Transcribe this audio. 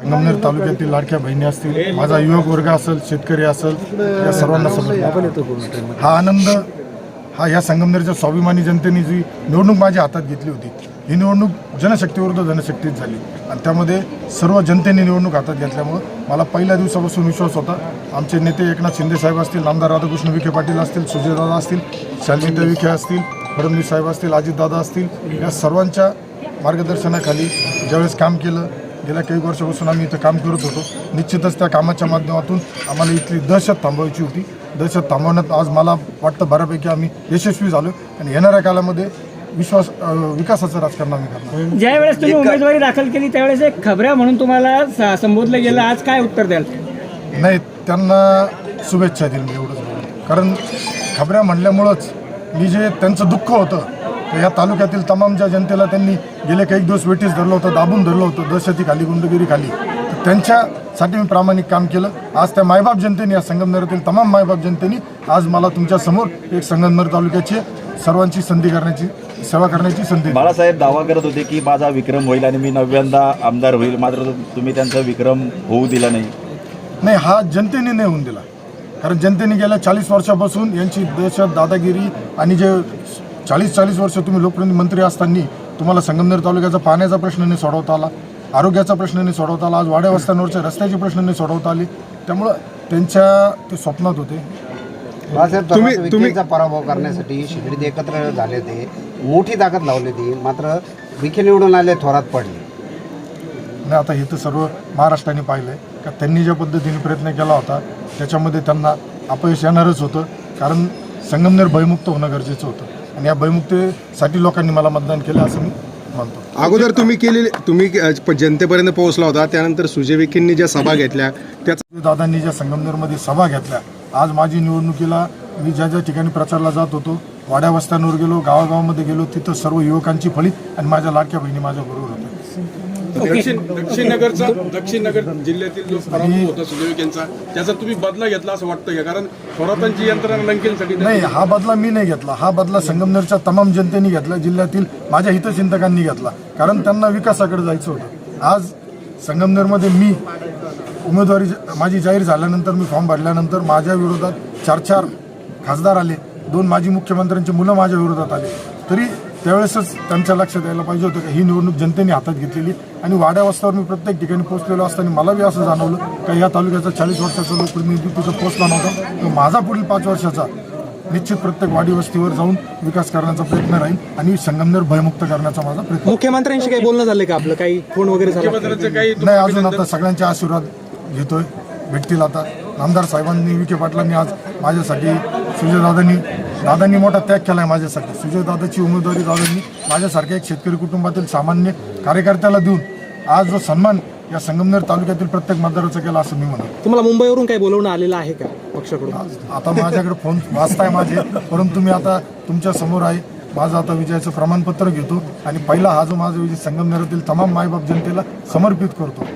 संगमनेर तालुक्यातील लाडक्या बहिणी असतील माझा युवक वर्ग असेल शेतकरी असेल या सर्वांना समजतो हा आनंद हा या संगमनेरच्या स्वाभिमानी जनतेने जी निवडणूक माझ्या हातात घेतली होती ही निवडणूक जनशक्तीविरुद्ध जनशक्तीत झाली. आणि त्यामध्ये सर्व जनतेने निवडणूक हातात घेतल्यामुळं मला पहिल्या दिवसापासून विश्वास होता. आमचे नेते एकनाथ शिंदे साहेब असतील आमदार राधाकृष्ण विखे पाटील असतील सुजयदादा असतील शालिनीता विखे असतील फडणवीस साहेब असतील अजितदादा असतील या सर्वांच्या मार्गदर्शनाखाली ज्यावेळेस काम केलं गेल्या काही वर्षापासून आम्ही इथं काम करत होतो. निश्चितच त्या कामाच्या माध्यमातून आम्हाला इथली दहशत थांबवायची होती. दहशत थांबवण्यात आज मला वाटतं बऱ्यापैकी आम्ही यशस्वी झालो आणि येणाऱ्या काळामध्ये विश्वास विकासाचं राजकारण आम्ही करणार ज्या वेळेस तुम्ही उमेदवारी दाखल केली त्यावेळेस एक खबऱ्या म्हणून तुम्हाला स- संबोधलं गेलं. आज काय उत्तर द्याल? नाही त्यांना शुभेच्छा दिल मी एवढंच कारण खबऱ्या म्हणल्यामुळंच मी जे त्यांचं दुःख होतं तर या तालुक्यातील तमाम ज्या जनतेला त्यांनी गेले काही दिवस वेटीस धरलं होतं दाबून धरलं होतं दहशतीखाली गुंडगिरीखाली तर त्यांच्यासाठी मी प्रामाणिक काम केलं. आज त्या मायबाप जनतेने या संगमनेरातील तमाम मायबाप जनतेने आज मला तुमच्यासमोर एक संगमनेर तालुक्याची सर्वांची संधी करण्याची सेवा करण्याची संधी. बाळासाहेब दावा करत होते की माझा विक्रम होईल आणि मी नवव्यांदा आमदार होईल मात्र तुम्ही त्यांचा विक्रम होऊ दिला नाही. नाही हा जनतेने नाही होऊन दिला. कारण जनतेने गेल्या चाळीस वर्षापासून यांची दहशत दादागिरी आणि जे चाळीस चाळीस वर्ष तुम्ही लोकप्रतिनिधी मंत्री असताना तुम्हाला संगमनेर तालुक्याचा पाण्याचा प्रश्न नाही सोडवता आला आरोग्याचा प्रश्न नाही सोडवता आला आज वाड्या वस्त्यांवरच्या रस्त्याचे प्रश्न नाही सोडवता आले. त्यामुळं त्यांच्या ते स्वप्नात होते. तुम्ही पराभव करण्यासाठी शिर्डीत एकत्र झाले ते मोठी ताकद लावली ती मात्र विखे निवडून आले थोरात पडले. आणि आता हे तर सर्व महाराष्ट्राने पाहिलं आहे का त्यांनी ज्या पद्धतीने प्रयत्न केला होता त्याच्यामध्ये त्यांना अपयश येणारच होतं कारण संगमनेर भयमुक्त होणं गरजेचं होतं. आणि या भयमुक्तीसाठी लोकांनी मला मतदान केलं असं मी मानतो. अगोदर तुम्ही केलेले तुम्ही प- जनतेपर्यंत पोहोचला होता त्यानंतर सुजय विखेंनी ज्या सभा घेतल्या त्याचा दादांनी ज्या संगमनेरमध्ये सभा घेतल्या आज माझी निवडणुकीला मी ज्या ज्या ठिकाणी प्रचारला जात होतो वाड्या वस्त्यांवर गेलो गावागावामध्ये गेलो तिथं सर्व युवकांची फळीत आणि माझ्या लाडक्या बहिणी माझ्या बरोबर होत्या. दक्षिण दक्षिण नगरचा दक्षिण नगर जिल्ह्यातील जो पराभव होता यांचा त्याचा तुम्ही बदला घेतला असं वाटतं का? कारण थोरातांची यंत्रणा लंकेसाठी नाही हा बदला मी नाही घेतला. हा बदला संगमनेरच्या तमाम जनतेने घेतला जिल्ह्यातील माझ्या हितचिंतकांनी घेतला. कारण त्यांना विकासाकडे जायचं होतं. आज संगमनेरमध्ये मी उमेदवारी माझी जाहीर झाल्यानंतर मी फॉर्म भरल्यानंतर माझ्या विरोधात चार चार खासदार आले. दोन माजी मुख्यमंत्र्यांची मुलं माझ्या विरोधात आले. तरी त्यावेळेसच त्यांच्या लक्षात यायला पाहिजे होतं की ही निवडणूक जनतेने हातात घेतलेली आणि वाड्या वस्त्यावर मी प्रत्येक ठिकाणी पोहोचलेलो असताना मला बी असं जाणवलं का या तालुक्याचा चाळीस वर्षाचा लोकप्रतिनिधी तिथं पोहोचला नव्हता तर माझा पुढील पाच वर्षाचा. निश्चित प्रत्येक वाडी वस्तीवर जाऊन विकास करण्याचा प्रयत्न राहील आणि संगमनेर भयमुक्त करण्याचा माझा प्रयत्न मुख्यमंत्र्यांशी काही बोलणं झालं का आपलं? काही फोन वगैरे झाला? मुख्यमंत्र्यांचं काही नाही अजून आता सगळ्यांचे आशीर्वाद घेतोय. भेटतील आता. आमदार साहेबांनी विखे पाटलांनी आज माझ्यासाठी सुजयदादांनी दादांनी मोठा त्याग केला आहे माझ्यासाठी सुजयदादाची उमेदवारी दादांनी माझ्यासारख्या एक शेतकरी कुटुंबातील सामान्य कार्यकर्त्याला देऊन आज जो सन्मान या संगमनेर तालुक्यातील प्रत्येक मतदाराचा केला असं मी म्हणतो तुम्हाला मुंबईवरून काही बोलवणं आलेलं आहे का पक्षाकडून? आता माझ्याकडे फोन वाचताय माझे परंतु मी आता तुमच्यासमोर आहे. माझं आता विजयाचं प्रमाणपत्र घेतो आणि पहिला हा जो माझा विजय संगमनेरातील तमाम मायबाप जनतेला समर्पित करतो.